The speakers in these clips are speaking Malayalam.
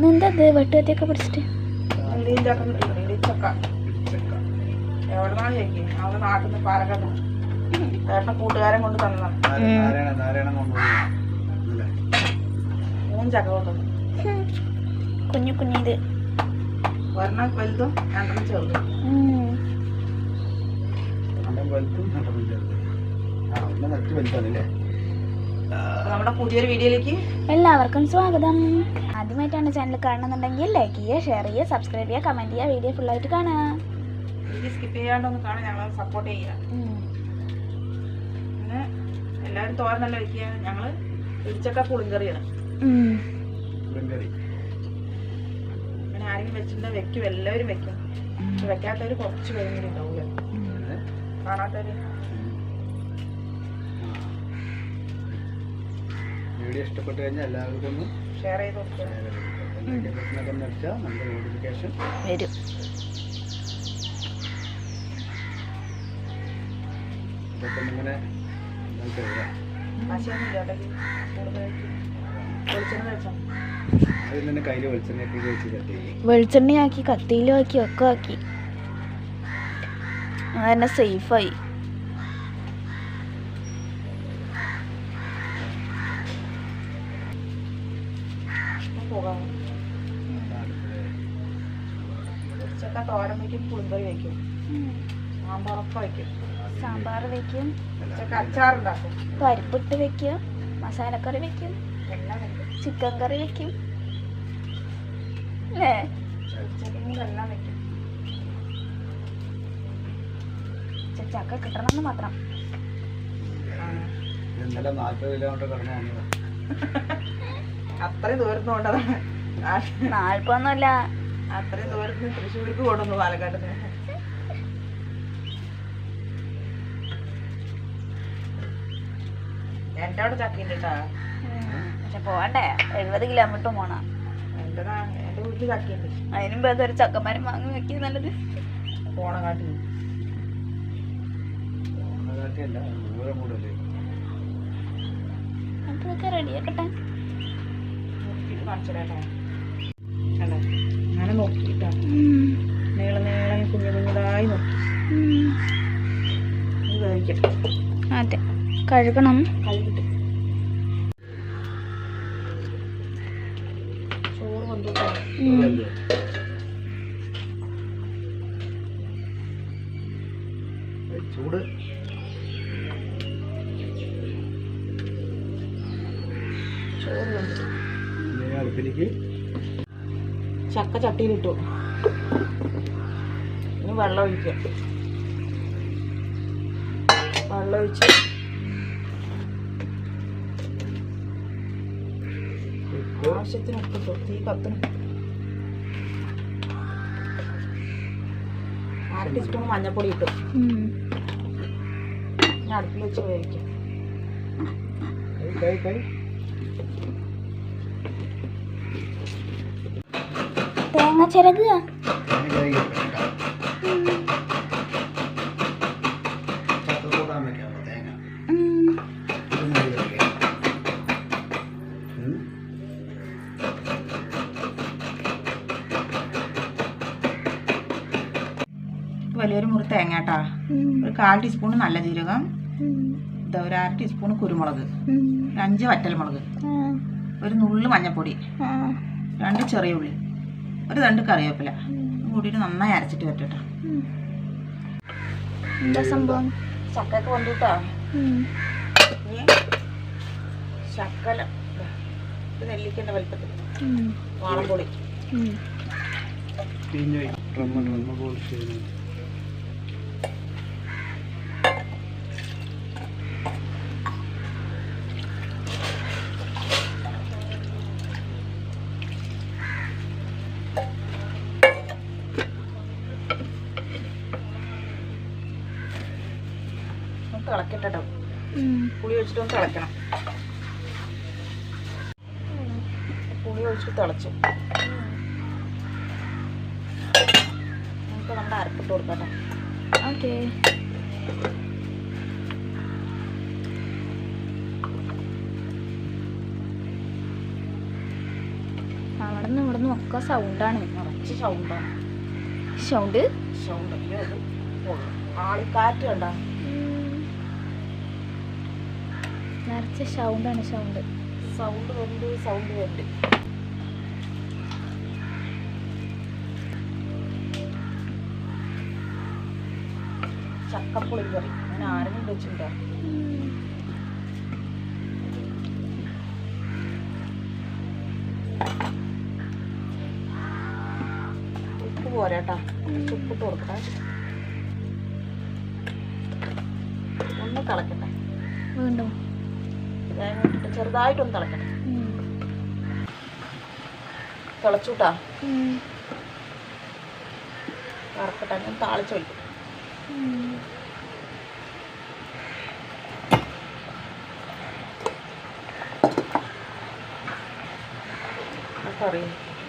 എന്താ ഇത്? വെട്ടുകത്തിയൊക്കെ പിടിച്ചിട്ട്. കൂട്ടുകാരൻ കൊണ്ട് തന്നതാണ് നാരായണ നാരായണൻ കൊണ്ടുപോയി. മൂന്ന് ചക്ക കൊണ്ടുവന്നു. കുഞ്ഞു കുഞ്ഞിത്. ഒരെണ്ണം വലുതും രണ്ടെണ്ണം ചെറുതും. നമ്മുടെ പുതിയൊരു വീഡിയോയിലേക്ക് എല്ലാവർക്കും സ്വാഗതം. ആദ്യമായിട്ടാണ് ചാനൽ കാണുന്നുണ്ടെങ്കിൽ ലൈക്ക് ചെയ്യുക ഷെയർ ചെയ്യുക സബ്സ്ക്രൈബ് ചെയ്യുക കമന്റ് ചെയ്യുക വീഡിയോ ഫുള്ളായിട്ട് കാണുക. വീഡിയോ സ്കിപ്പ് ചെയ്യാണ്ടൊന്ന് കാണാൻ ഞങ്ങൾ സപ്പോർട്ട് ചെയ്യുക. പിന്നെ എല്ലാവരും തോരനല്ല വെക്കുക. ഞങ്ങൾ ഇടിച്ചക്ക പുളിങ്കറിയാണ്. പുളിങ്കറി. അങ്ങനെ ആരെങ്കിലും വെച്ചിട്ടുണ്ടെങ്കിൽ വെക്കും. എല്ലാവരും വെക്കും. പക്ഷെ വെക്കാത്തവർ കുറച്ച് പേരെങ്കിലും ഉണ്ടാവില്ല കാണാത്തവര് വീഡിയോ ഇഷ്ടപ്പെട്ട് കഴിഞ്ഞാൽ എല്ലാവർക്കും ഒന്ന് ഷെയർ ചെയ്ത് കൊടുക്കുക. ബട്ടനൊക്കെ ഒന്ന് അടിച്ചാൽ നമ്മുടെ നോട്ടിഫിക്കേഷൻ വരും. ഇതൊക്കെ ഒന്നിങ്ങനെ നമുക്ക് എഴുതാം ആശയൊന്നും കേട്ടോ കൂടുതലായിട്ട് വെളിച്ചെണ്ണ വെച്ചാൽ അതിൽ തന്നെ കയ്യിൽ വെളിച്ചെണ്ണയൊക്കെ വെച്ച് കട്ട് ചെയ്യും. വെളിച്ചെണ്ണയാക്കി കത്തിയിലും ആക്കി ഒക്കെ ആക്കി. അതന്നെ സേഫായി വയ്ക്കും പുളിങ്കറി വയ്ക്കും. സാമ്പാറൊക്കെ വയ്ക്കും. സാമ്പാർ വെക്കും അച്ചാറുണ്ടാക്കും പരിപ്പിട്ട് വെക്കും മസാലക്കറി വെക്കും വയ്ക്കും. ചിക്കൻ കറി വെക്കും അല്ലേ? എല്ലാം വയ്ക്കും. ചക്ക കിട്ടണമെന്ന് മാത്രം. ഇത് ഇന്നലെ നാൽപ്പത് കിലോമീറ്റർ കടന്നു വന്നതാണ് അത്രയും ദൂരത്ത് കൊണ്ടതാണ് നാൽപ്പൊന്നുമല്ല അത്രയും ദൂരത്ത് തൃശ്ശൂർക്ക് കൊണ്ടുവന്നു പാലക്കാട് എന്റെ അവിടെ ചക്കയുണ്ട് കേട്ടാ പക്ഷെ പോകണ്ടേ എഴുപത് കിലോമീറ്റർ പോണം. എന്റെ വീട്ടിൽ ചക്കയുണ്ട്. അതിനും ഭേദം ഒരു ചക്കന്മാരും വാങ്ങി വെക്കിയ നല്ലത്. കൂടുതലേ. അപ്പോഴൊക്കെ റെഡിയാക്കട്ടെ നോക്കിയിട്ട് കാണിച്ചു തരാം കേട്ടോ കണ്ടോ അങ്ങനെ നോക്കിട്ടാ നീളം നീളം കുഞ്ഞു കുഞ്ഞതായി നോക്കി. അതെ. കഴുകണം. കഴുകിട്ട്. ചോറ് വന്നു? ചൂട്. ചോറ് അടുപ്പിലേക്ക് ചക്ക ചട്ടിയിലിട്ടു. ഇനി വെള്ളം ഒഴിക്കുക വെള്ളം ഒഴിച്ച്. ആവശ്യത്തിന് ഉപ്പിട്ടു തീ കത്തണം അര ടീസ്പൂൺ മഞ്ഞൾപ്പൊടി ഇട്ടു. ഞാൻ അടുപ്പിൽ വെച്ച് വേവിക്കാം. വെക്കാം. ഉം. വലിയൊരു മുറി തേങ്ങ കേട്ടാ ഒരു കാൽ ടീസ്പൂൺ നല്ല ജീരകം. ഇതാ ഒരു അര ടീസ്പൂൺ കുരുമുളക്. അഞ്ച് വറ്റൽമുളക്. ഒരു നുള്ളു മഞ്ഞൾപ്പൊടി രണ്ട് ചെറിയ ഉള്ളി. ഒരു രണ്ട് കറിവേപ്പില. കൂടിയിട്ട് നന്നായി അരച്ചിട്ട് പറ്റട്ടോ എന്താ സംഭവം? ചക്കൊക്കെ കൊണ്ടിട്ടോ ശക്കലം നെല്ലിക്കന്റെ വലിപ്പത്തിൽ. വാളംപൊളി പിഴിഞ്ഞ് തിളക്കട്ടോ പുളി ഒഴിച്ചിട്ട് ഒന്ന് തിളക്കണം. പുളി ഒഴിച്ചിട്ട് തിളച്ചു. നമുക്ക് നമ്മുടെ അരപ്പിട്ട് കൊടുക്കട്ടെ ഓക്കെ അവിടെ നിന്ന് ഇവിടെ നിന്നും ഒക്കെ സൗണ്ടാണ് നിറച്ച് സൗണ്ടാണ് സൗണ്ട് സൗണ്ട് ഇത് ആളിക്കാറ്റ് കണ്ട. നിറച്ച സൗണ്ടാണ് സൗണ്ട് സൗണ്ട് കൊണ്ട് സൗണ്ട് കൊണ്ട് ചക്കപ്പുളി കറി അങ്ങനെ ആരെങ്കിലും വെച്ചിട്ടുണ്ടോ? ഉപ്പ് പോരാട്ടാ. ഉപ്പിട്ട് കൊടുക്കട്ടെ ഒന്ന് തിളക്കട്ടെ. വീണ്ടും. ചെറുതായിട്ടൊന്ന് തിളക്കട്ടെ. തിളച്ചുട്ടാ. വറക്കട്ടെ ഞാൻ താളിച്ച് വയ്ക്കും കറി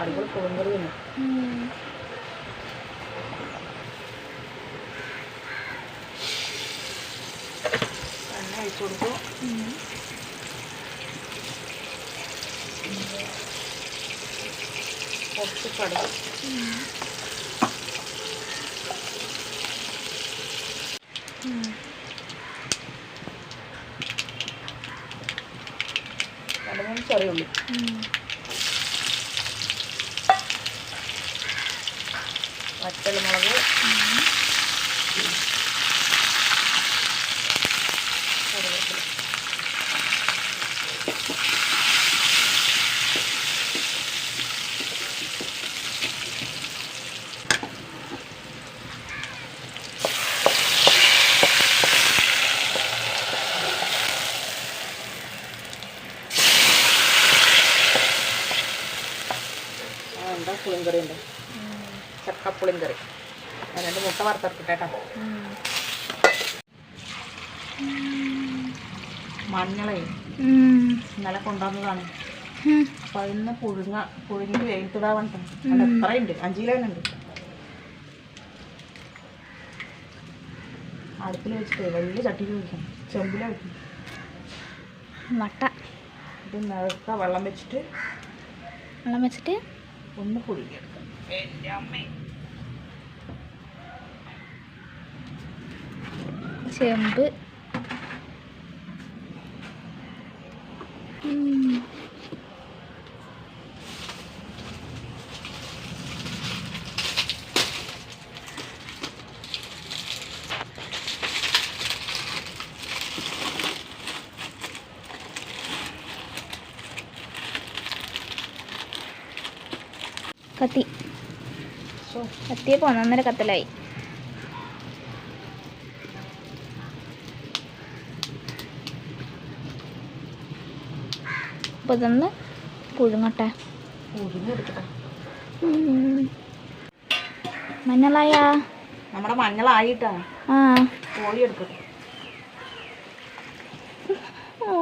അടിപൊളി കുളങ്കറി എണ്ണ ഒഴിച്ചു കൊടുത്തു. കുറച്ച് കടുക് ഉം. ചെറിയുള്ളൂ മൂന്ന് ചെറിയ ഉള്ളി ഉം. വറ്റൽമുളക് കറിവേപ്പില ആ പുളിങ്കറി ഉണ്ട് ചക്കപ്പുളിയും കറി രണ്ട് മുട്ട വറുത്തെടുക്കട്ടെ കേട്ടോ. മഞ്ഞളേ. ഇന്നലെ കൊണ്ടുവന്നതാണ്. അപ്പൊ ഇന്ന് പുഴുങ്ങ പുഴുങ്ങി വേവിത്തിടാൻ വേണ്ടിട്ട് അത് എത്രയുണ്ട്? അഞ്ച് കിലോ ഉണ്ട് അടുപ്പിൽ വെച്ചിട്ട് വലിയ ചട്ടിയിൽ വെക്കണം ചെമ്പിലെ വെക്കണം വട്ട ഇത് നിറക്ക വെള്ളം വെച്ചിട്ട് വെള്ളം വെച്ചിട്ട് ഒന്ന് പുഴുങ്ങിയെടുക്കാം എന്റെ അമ്മേ. ചെമ്പ് ഉം. കത്തി സോ കത്തിയപ്പോ ഒന്നൊന്നര കത്തലായി. അപ്പൊ ഇതൊന്ന് പുഴുങ്ങട്ടെ. മഞ്ഞളായാ നമ്മടെ മഞ്ഞളായ? നമ്മുടെ മഞ്ഞളായിട്ടാ. ആ. കോഴി എടുക്കട്ടെ ഓ.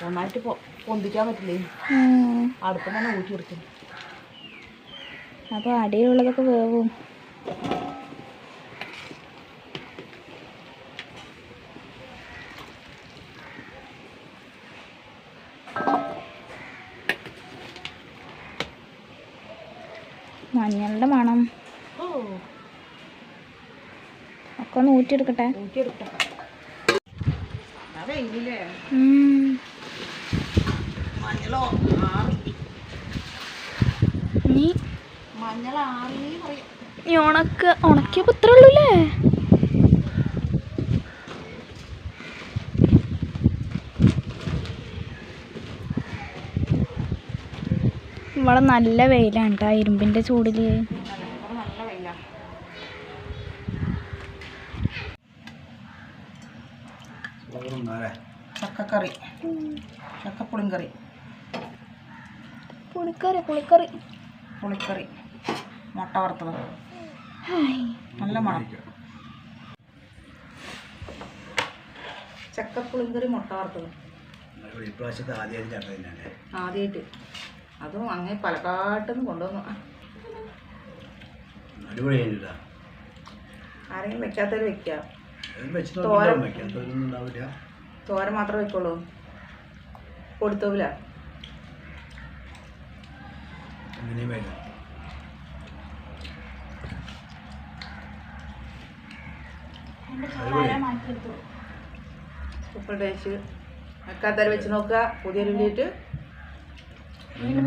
നന്നായിട്ട് പൊന്തിക്കാൻ പറ്റില്ലേ. അടുപ്പം തന്നെ ഊറ്റിയെടുക്കും അപ്പൊ അടിയിലുള്ളതൊക്കെ വേവും. മഞ്ഞളുടെ മണം. ഒക്കെ ഒന്ന് ഊറ്റിയെടുക്കട്ടെ ഊറ്റിയെടുക്കട്ടെ ഉം. മഞ്ഞളോ? ആറി. നീ മഞ്ഞൾ ആറി നീ ഉണക്ക ഉണക്കിയപ്പോ ഇത്ര ഉള്ളൂല്ലേ ഇവിടെ നല്ല വെയിലാണ് കേട്ടോ ഇരുമ്പിന്റെ ചൂടിൽ. ഇവിടെ നല്ല വെയിലാ. ചോറുന്നാലേ ചക്കക്കറി. ചക്കപ്പുളിങ്കറി പുളിക്കറി പുളിക്കറി പുളിക്കറി മുട്ട വറുത്തത്. ഹായ്. നല്ല മണം. ചക്ക ചക്കപ്പുളിങ്കറി മുട്ട വറുത്തത്. ഇപ്രാവശ്യത്തെ ആദ്യമായിട്ട് അതും അങ്ങനെ പലക്കാട്ടും കൊണ്ടുവന്നു. ആരെങ്കിലും വെക്കാത്തവർ വെക്കാം. തോരൻ. മാത്രമേ വെക്കുള്ളൂ. കൊടുത്തോവില മാറ്റിയെടുത്തു. സൂപ്പർ ടേസ്റ്റ് അക്കാത്തല വെച്ച് നോക്കുക. പുതിയൊരു വീഡിയോ വീണ്ടും